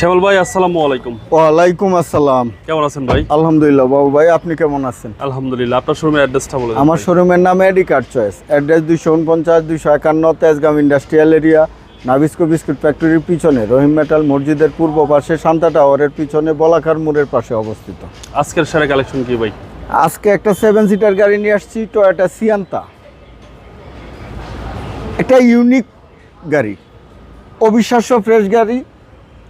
শ্যামল ভাই আসসালামু আলাইকুম। ওয়ালাইকুম আসসালাম। কেমন আছেন ভাই? আলহামদুলিল্লাহ বাবু ভাই আপনি কেমন আছেন? আলহামদুলিল্লাহ আপনার শোরুমের অ্যাড্রেসটা বলে আমার শোরুমের নাম এডি কার্ড চয়েস অ্যাড্রেস দুইশো উনপঞ্চাশ দুইশো একান্ন Tejgaon industrial area Nabisco biscuit ফ্যাক্টরির পিছনে রহিম মেটাল মসজিদের পূর্ব পাশে শান্তা টাওয়ারের পিছনে বলাকার মোড়ের পাশে অবস্থিত। আজকের সেরা কালেকশন কি ভাই? আজকে একটা সেভেন সিটার গাড়ি নিয়ে আসছি টয়োটা সিয়ান্তা একটা ইউনিক গাড়ি অবিশ্বাস্য ফ্রেশ গাড়ি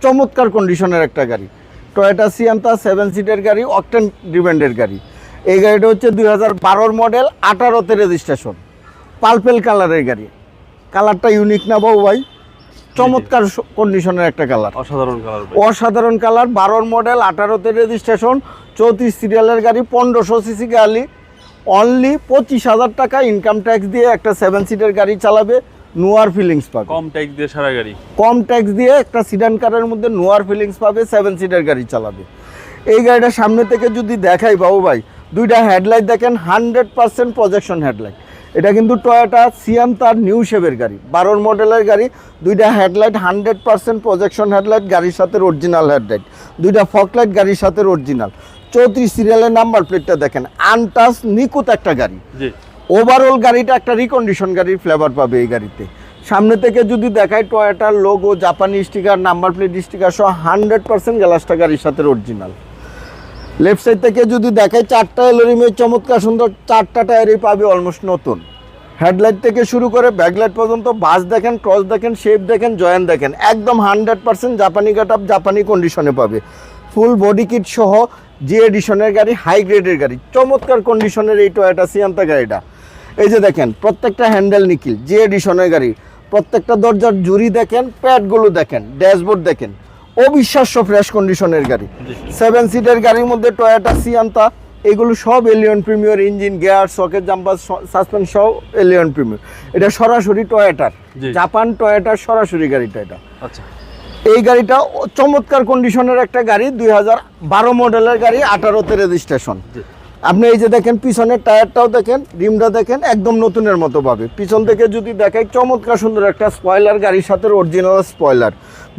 চমৎকার কন্ডিশনের একটা গাড়ি। টয়োটা সিয়ান্তা সেভেন সিটের গাড়ি অকটেন ডিপেন্ডের গাড়ি। এই গাড়িটা হচ্ছে দুই হাজার বারোর মডেল আঠারোতে রেজিস্ট্রেশন পালপেল কালারের গাড়ি। কালারটা ইউনিক না বাবু ভাই। চমৎকার কন্ডিশনের একটা কালার অসাধারণ কালার অসাধারণ কালার বারোর মডেল আঠারোতে রেজিস্ট্রেশন চৌত্রিশ সিরিয়ালের গাড়ি পনেরোশো সিসি গাড়ি অনলি পঁচিশ হাজার টাকা ইনকাম ট্যাক্স দিয়ে একটা সেভেন সিটের গাড়ি চালাবে। নোয়ার ফিলিংস পাবে। কম ট্যাক্স দিয়ে সারা গাড়ি। কম ট্যাক্স দিয়ে একটা সিডান কারের মধ্যে নোয়ার ফিলিংস পাবে সেভেন সিটের গাড়ি চালাবে। এই গাড়িটা সামনে থেকে যদি দেখাই বাবু ভাই দুইটা হেডলাইট দেখেন হান্ড্রেড পার্সেন্ট প্রজেকশন হেডলাইট এটা কিন্তু টয়োটা সিয়াম তার নিউ শেপের গাড়ি বারোর মডেলের গাড়ি। দুইটা headlight hundred percent projection headlight গাড়ির সাথে অরিজিনাল হেডলাইট দুইটা ফকলাইট গাড়ির সাথে অরিজিনাল চৌত্রিশ সিরিয়ালের নাম্বার প্লেটটা দেখেন আনটাস নিকুত একটা গাড়ি। ওভারঅল গাড়িটা একটা রিকন্ডিশন গাড়ির ফ্লেভার পাবে এই গাড়িতে। সামনে থেকে যদি দেখায় টয়োটার লোগো জাপানি স্টিকার নাম্বার প্লেট স্টিকার সহ হান্ড্রেড পার্সেন্ট গ্লাসটা গাড়ির সাথে অরিজিনাল লেফট সাইড থেকে যদি দেখায় চারটা এলোরিমের চমৎকার সুন্দর চারটা টায়ারই পাবে অলমোস্ট নতুন। হেডলাইট থেকে শুরু করে ব্যাকলাইট পর্যন্ত বাস দেখেন ক্রস দেখেন শেপ দেখেন জয়েন দেখেন, একদম হান্ড্রেড পার্সেন্ট জাপানি কাট আপ জাপানি কন্ডিশনে পাবে। ফুল বডি কিট সহ জি এডিশনের গাড়ি হাই গ্রেডের গাড়ি, চমৎকার কন্ডিশনের এই টয়োটা সিয়ান্তা গাড়িটা। এই যে দেখেন প্রত্যেকটা হ্যান্ডেল নিকিল জি এডিশনের গাড়ি। প্রত্যেকটা দরজার জুরি দেখেন প্যাডগুলো দেখেন ড্যাশবোর্ড দেখেন। অবিশ্বাস্য ফ্রেশ কন্ডিশনের গাড়ি। সেভেন সিটের গাড়ির মধ্যে টয়োটা সিয়ান্তা এগুলো সব Allion premier engine gear socket jumper suspense সব এলিয়ন প্রিমিয়ার এটা সরাসরি টয়োটার জাপান টয়োটার সরাসরি গাড়িটা এটা। আচ্ছা। এই গাড়িটা চমৎকার কন্ডিশনের একটা গাড়ি দুই হাজার বারো মডেলের গাড়ি আঠারোতে রেজিস্ট্রেশন আপনি এই যে দেখেন, পিছনের টায়ারটাও দেখেন, রিমটা দেখেন, একদম নতুনের মতো পাবে। পিছন থেকে যদি দেখাই চমৎকার সুন্দর একটা স্পয়লার গাড়ির সাথে অরিজিনাল স্পয়লার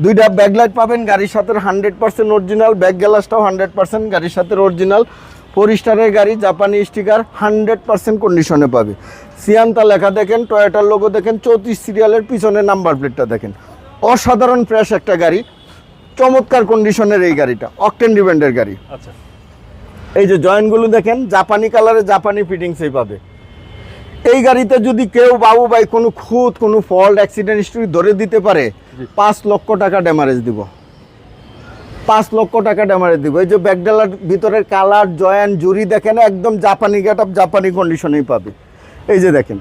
দুইটা ব্যাকলাইট পাবেন, গাড়ির সাথে হান্ড্রেড পার্সেন্ট অরিজিনাল ব্যাক গ্লাসটাও হান্ড্রেড পার্সেন্ট গাড়ির সাথে অরিজিনাল ফোর স্টারের গাড়ি জাপানি স্টিকার হান্ড্রেড পার্সেন্ট কন্ডিশনে পাবে। সিয়ান্তা লেখা দেখেন টয়োটার লোগো দেখেন, চৌত্রিশ সিরিয়ালের পিছনে নাম্বার প্লেটটা দেখেন। অসাধারণ ফ্রেশ একটা গাড়ি, চমৎকার কন্ডিশনের এই গাড়িটা অকটেন ডিপেন্ডের গাড়ি। আচ্ছা। এই যে জয়েন্টগুলো দেখেন জাপানি কালারে জাপানি ফিটিংসই পাবে। এই গাড়িতে যদি কেউ বাবু ভাই কোনো খুঁত কোনো ফল্ট অ্যাক্সিডেন্ট হিস্ট্রি ধরে দিতে পারে পাঁচ লক্ষ টাকা ড্যামারেজ দিব। পাঁচ লক্ষ টাকা ড্যামারেজ দিব। এই যে ব্যাকডালার ভিতরের কালার জয়েন্ট জুরি দেখেন একদম জাপানি গেট আপ জাপানি কন্ডিশনেই পাবে। এই যে দেখেন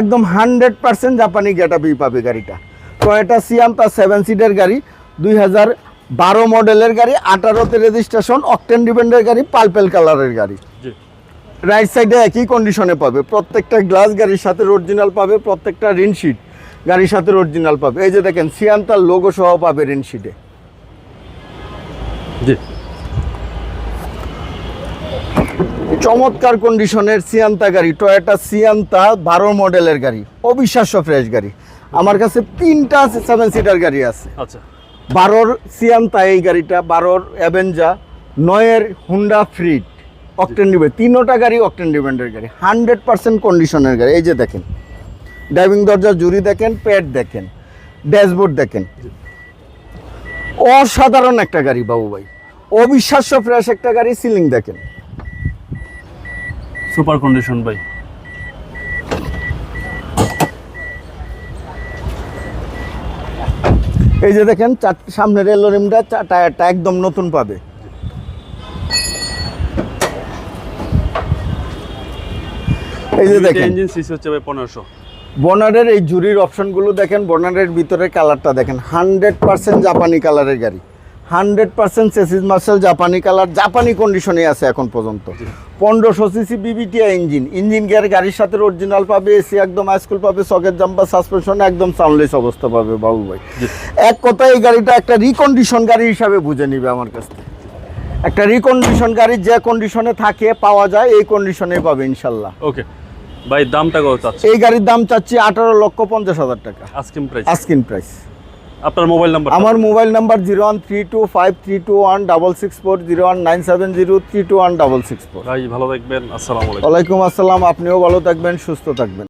একদম হান্ড্রেড পার্সেন্ট জাপানি গেট আপই পাবে গাড়িটা। টয়োটা সিয়াম তার সেভেন সিটের গাড়ি দুই হাজার বারো মডেলের গাড়ি আঠারোতে রেজিস্ট্রেশন অকটেন ডিপেন্ডের গাড়ি পালপেল কালারের গাড়ি। রাইট সাইডে একই কন্ডিশনে পাবে। প্রত্যেকটা গ্লাস গাড়ির সাথে অরিজিনাল পাবে প্রত্যেকটা রিনশিট গাড়ির সাথে অরিজিনাল পাবে। এই যে দেখেন সিয়ান্তার লোগো সহ পাবে রিনশিটে জি। চমৎকার কন্ডিশনের সিয়ান্তা গাড়ি টয়োটা সিয়ান্তা বারো মডেলের গাড়ি অবিশ্বাস্য ফ্রেশ গাড়ি। আমার কাছে তিনটা সেভেন সিটার গাড়ি আছে। আচ্ছা। বারোর সিয়ান্তা এই গাড়িটা, বারোর অ্যাভেঞ্জা, নয়ের হুন্ডা ফ্রিট অকটেন ডিপেন্ড তিনোটা গাড়ি অকটেন ডিপেন্ডের গাড়ি, হান্ড্রেড পার্সেন্ট কন্ডিশনের গাড়ি, এই যে দেখেন। ড্রাইভিং দরজা জুরি দেখেন, প্যাড দেখেন, ড্যাশবোর্ড দেখেন। অসাধারণ একটা গাড়ি বাবু ভাই, অবিশ্বাস্য ফ্রেশ একটা গাড়ি, সিলিং দেখেন। সুপার কন্ডিশন ভাই। এই যে দেখেন সামনের রেল রিমটা টায়ারটা একদম নতুন পাবে। এই যে দেখেন। ইঞ্জিন সিসি হচ্ছে ভাই পনেরোশো। বনারের এই জুরির অপশনগুলো দেখেন বনারের ভিতরে কালারটা দেখেন। হান্ড্রেড পার্সেন্ট জাপানি কালারের গাড়ি। হান্ড্রেড পার্সেন্ট সেসিস মার্শাল জাপানি কালার জাপানি কন্ডিশনে আছে এখন পর্যন্ত। পনেরোশো CC VVTI engine. Engine gear গাড়ির সাথে অরিজিনাল পাবে এসি একদম হাইস্কুল পাবে সকেট জাম্পার সাসপেনশন একদম সাউন্ডলেস অবস্থা পাবে বাবু ভাই। এক কথায় এই গাড়িটা একটা রিকন্ডিশন গাড়ি হিসাবে বুঝে নিবে আমার কাছ থেকে। একটা রিকন্ডিশন গাড়ি যে কন্ডিশনে থাকে পাওয়া যায় এই কন্ডিশনে পাবে ইনশাল্লাহ। ওকে। ভাই দামটা কত চাচ্ছে এই গাড়ির দাম চাচ্ছি আঠারো লক্ষ পঞ্চাশ হাজার টাকা। আস্কিং প্রাইস আস্কিন প্রাইস আপনার মোবাইল নাম্বার আমার mobile number zero one three two five three two one double six four zero one nine seven zero three two one double six four ভাই ভালো থাকবেন আসসালামু আলাইকুম। ওয়ালাইকুম আসসালাম আপনিও ভালো থাকবেন সুস্থ থাকবেন।